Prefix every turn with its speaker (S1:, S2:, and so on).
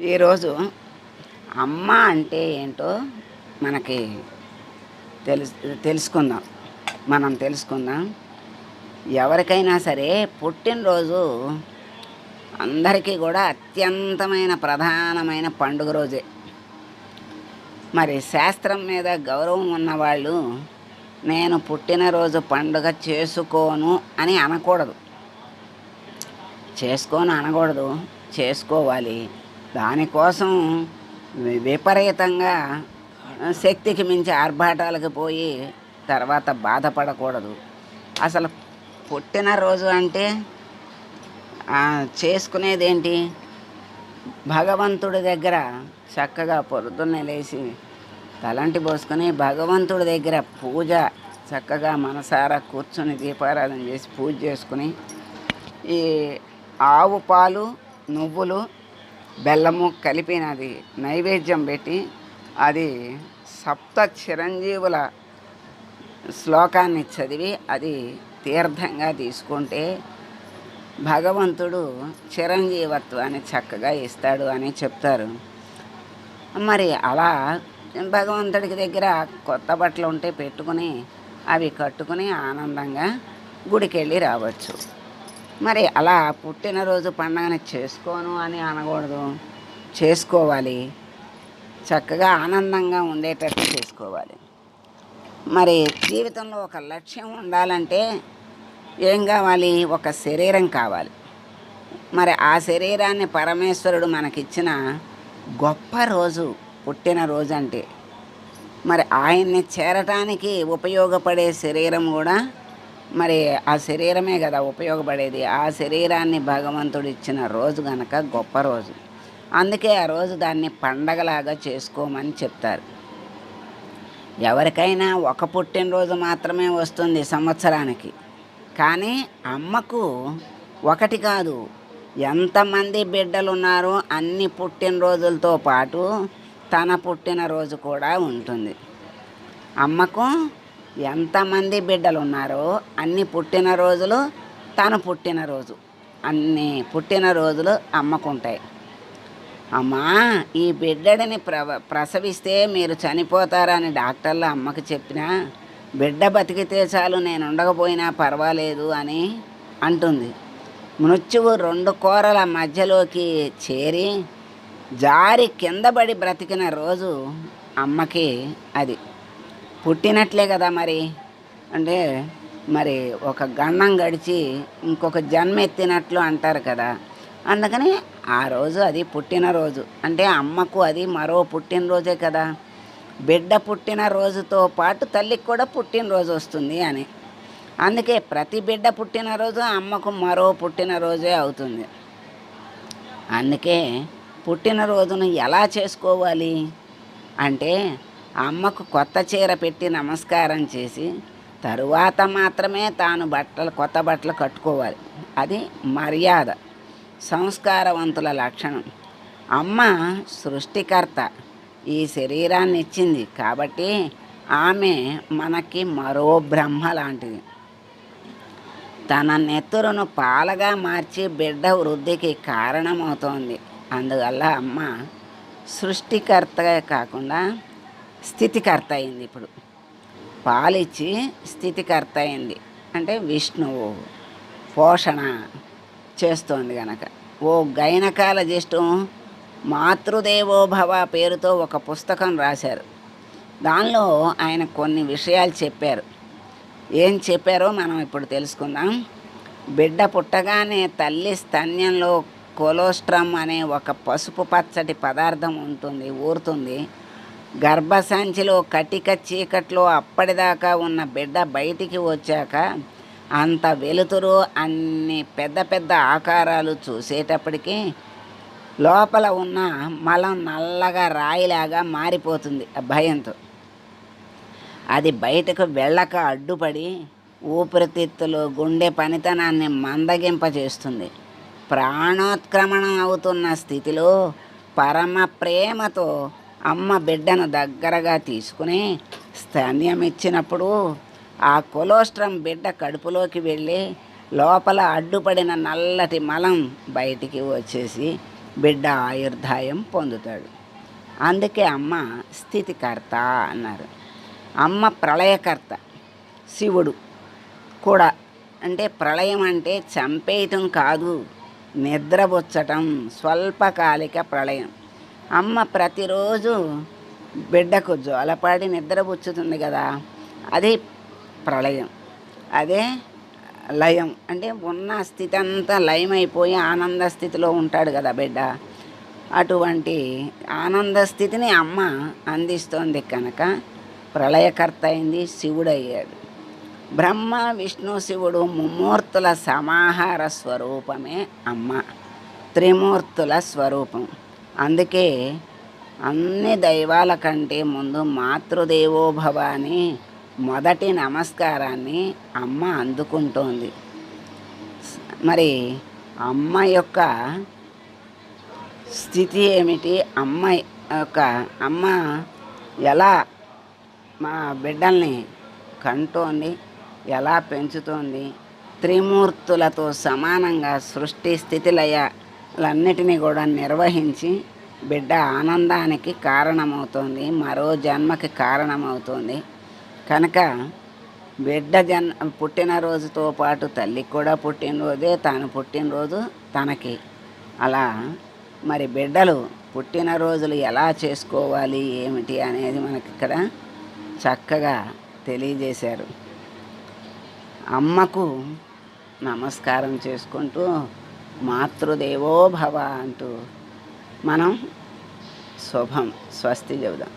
S1: ఈరోజు అమ్మ అంటే ఏంటో మనకి తెలుసు తెలుసుకుందాం. మనం తెలుసుకుందాం. ఎవరికైనా సరే పుట్టినరోజు అందరికీ కూడా అత్యంతమైన ప్రధానమైన పండుగ రోజే. మరి శాస్త్రం మీద గౌరవం ఉన్నవాళ్ళు నేను పుట్టినరోజు పండుగ చేసుకోను అని అనకూడదు. చేసుకోను అనకూడదు. చేసుకోవాలి. దానికోసం విపరీతంగా శక్తికి మించి ఆర్భాటాలకు పోయి తర్వాత బాధపడకూడదు. అసలు పుట్టినరోజు అంటే చేసుకునేదేంటి? చేసుకునేది ఏంటి భగవంతుడి దగ్గర చక్కగా పొద్దున్నే లేచి తలంటి పోసుకొని భగవంతుడి దగ్గర పూజ చక్కగా మనసారా కూర్చొని దీపారాధన చేసి పూజ చేసుకుని ఈ ఆవు పాలు నువ్వులు బెల్లము కలిపినది నైవేద్యం పెట్టి అది సప్త చిరంజీవుల శ్లోకాన్ని చదివి అది తీర్థంగా తీసుకుంటే భగవంతుడు చిరంజీవత్వాన్ని చక్కగా ఇస్తాడు అని చెప్తారు. మరి అలా భగవంతుడికి దగ్గర కొత్త బట్టలు ఉంటే పెట్టుకుని అవి కట్టుకుని ఆనందంగా గుడికి వెళ్ళి రావచ్చు. మరి అలా పుట్టినరోజు పండగని చేసుకోను అని అనకూడదు. చేసుకోవాలి. చక్కగా ఆనందంగా ఉండేటట్టు చేసుకోవాలి. మరి జీవితంలో ఒక లక్ష్యం ఉండాలంటే ఏం కావాలి? ఒక శరీరం కావాలి. మరి ఆ శరీరాన్ని పరమేశ్వరుడు మనకిచ్చిన గొప్ప రోజు పుట్టినరోజు అంటే మరి ఆయన్ని చేరటానికి ఉపయోగపడే శరీరం కూడా మరి ఆ శరీరమే కదా ఉపయోగపడేది. ఆ శరీరాన్ని భగవంతుడు ఇచ్చిన రోజు గనక గొప్ప రోజు. అందుకే ఆ రోజు దాన్ని పండగలాగా చేసుకోమని చెప్తారు. ఎవరికైనా ఒక పుట్టినరోజు మాత్రమే వస్తుంది సంవత్సరానికి. కానీ అమ్మకు ఒకటి కాదు. ఎంతమంది బిడ్డలు ఉన్నారో అన్ని పుట్టినరోజులతో పాటు తన పుట్టినరోజు కూడా ఉంటుంది. అమ్మకు ఎంతమంది బిడ్డలు ఉన్నారో అన్ని పుట్టినరోజులు తను పుట్టినరోజు అన్ని పుట్టినరోజులు అమ్మకుంటాయి. అమ్మా ఈ బిడ్డడిని ప్రవ ప్రసవిస్తే మీరు చనిపోతారని డాక్టర్లు అమ్మకి చెప్పినా బిడ్డ బతికితే చాలు నేను ఉండకపోయినా పర్వాలేదు అని అంటుంది. మృత్యువు రెండు కూరల మధ్యలోకి చేరి జారి కిందపడి బ్రతికిన రోజు అమ్మకి అది. పుట్టినట్లే కదా మరి. అంటే మరి ఒక గండం గడిచి ఇంకొక జన్మ ఎత్తినట్లు అంటారు కదా. అందుకని ఆ రోజు అది పుట్టినరోజు. అంటే అమ్మకు అది మరో పుట్టినరోజే కదా. బిడ్డ పుట్టిన రోజుతో పాటు తల్లికి కూడా పుట్టినరోజు వస్తుంది అని. అందుకే ప్రతి బిడ్డ పుట్టినరోజు అమ్మకు మరో పుట్టినరోజే అవుతుంది. అందుకే పుట్టినరోజును ఎలా చేసుకోవాలి? అంటే అమ్మకు కొత్త చీర పెట్టి నమస్కారం చేసి తరువాత మాత్రమే తాను బట్టలు కొత్త బట్టలు కట్టుకోవాలి. అది మర్యాద సంస్కారవంతుల లక్షణం. అమ్మ సృష్టికర్త ఈ శరీరాన్ని ఇచ్చింది కాబట్టి ఆమె మనకి మరో బ్రహ్మ లాంటిది. తన నెత్తురును పాలగా మార్చి బిడ్డ వృద్ధికి కారణమవుతోంది. అందువల్ల అమ్మ సృష్టికర్తగా కాకుండా స్థితికర్త అయింది ఇప్పుడు. పాలిచ్చి స్థితికర్త అయింది. అంటే విష్ణువు పోషణ చేస్తోంది గనక. ఓ గైనకాలజిస్టు మాతృదేవో భవ పేరుతో ఒక పుస్తకం రాశారు. దానిలో ఆయన కొన్ని విషయాలు చెప్పారు. ఏం చెప్పారో మనం ఇప్పుడు తెలుసుకుందాం. బిడ్డ పుట్టగానే తల్లి స్తన్యంలో కొలోస్ట్రమ్ అనే ఒక పసుపు పచ్చటి పదార్థం ఉంటుంది ఊరుతుంది. గర్భసంచిలో కటిక చీకట్లో అప్పటిదాకా ఉన్న బిడ్డ బయటికి వచ్చాక అంత వెలుతురు అన్ని పెద్ద పెద్ద ఆకారాలు చూసేటప్పటికీ లోపల ఉన్న మలం నల్లగా రాయిలాగా మారిపోతుంది ఆ భయంతో. అది బయటకు వెళ్ళక అడ్డుపడి ఊపిరితిత్తులు గుండె పనితనాన్ని మందగింపజేస్తుంది. ప్రాణోత్క్రమణం అవుతున్న స్థితిలో పరమ ప్రేమతో అమ్మ బిడ్డను దగ్గరగా తీసుకుని స్తన్యం ఇచ్చినప్పుడు ఆ కొలోస్ట్రం బిడ్డ కడుపులోకి వెళ్ళి లోపల అడ్డుపడిన నల్లటి మలం బయటికి వచ్చేసి బిడ్డ ఆయుర్దాయం పొందుతాడు. అందుకే అమ్మ స్థితికర్త అన్నారు. అమ్మ ప్రళయకర్త శివుడు కూడా. అంటే ప్రళయం అంటే చంపేయటం కాదు నిద్రబుచ్చటం స్వల్పకాలిక ప్రళయం. అమ్మ ప్రతిరోజు బిడ్డకు జోలపాడి నిద్రపుచ్చుతుంది కదా అది ప్రళయం. అదే లయం. అంటే ఉన్న స్థితి అంతా లయమైపోయి ఆనంద స్థితిలో ఉంటాడు కదా బిడ్డ. అటువంటి ఆనంద స్థితిని అమ్మ అందిస్తోంది కనుక ప్రళయకర్త అయింది శివుడయ్యాడు. బ్రహ్మ విష్ణు శివుడు ముమ్మూర్తుల సమాహార స్వరూపమే అమ్మ. త్రిమూర్తుల స్వరూపం. అందుకే అన్ని దైవాల కంటే ముందు మాతృదేవోభవ అని మొదటి నమస్కారాన్ని అమ్మ అందుకుంటోంది. మరి అమ్మ యొక్క స్థితి ఏమిటి? అమ్మ యొక్క అమ్మ ఎలా మా బిడ్డల్ని కంటోంది? ఎలా పెంచుతోంది? త్రిమూర్తులతో సమానంగా సృష్టి లన్నిటినీ కూడా నిర్వహించి బిడ్డ ఆనందానికి కారణమవుతుంది మరో జన్మకి కారణమవుతుంది. కనుక బిడ్డ జన్ పుట్టినరోజుతో పాటు తల్లికి కూడా పుట్టినరోజే తాను పుట్టినరోజు తనకి. అలా మరి బిడ్డలు పుట్టినరోజులు ఎలా చేసుకోవాలి ఏమిటి అనేది మనకి ఇక్కడ చక్కగా తెలియజేశారు. అమ్మకు నమస్కారం చేసుకుంటూ మాతృదేవో భవ అంటూ మనం శుభం స్వస్తి చెబుదాం.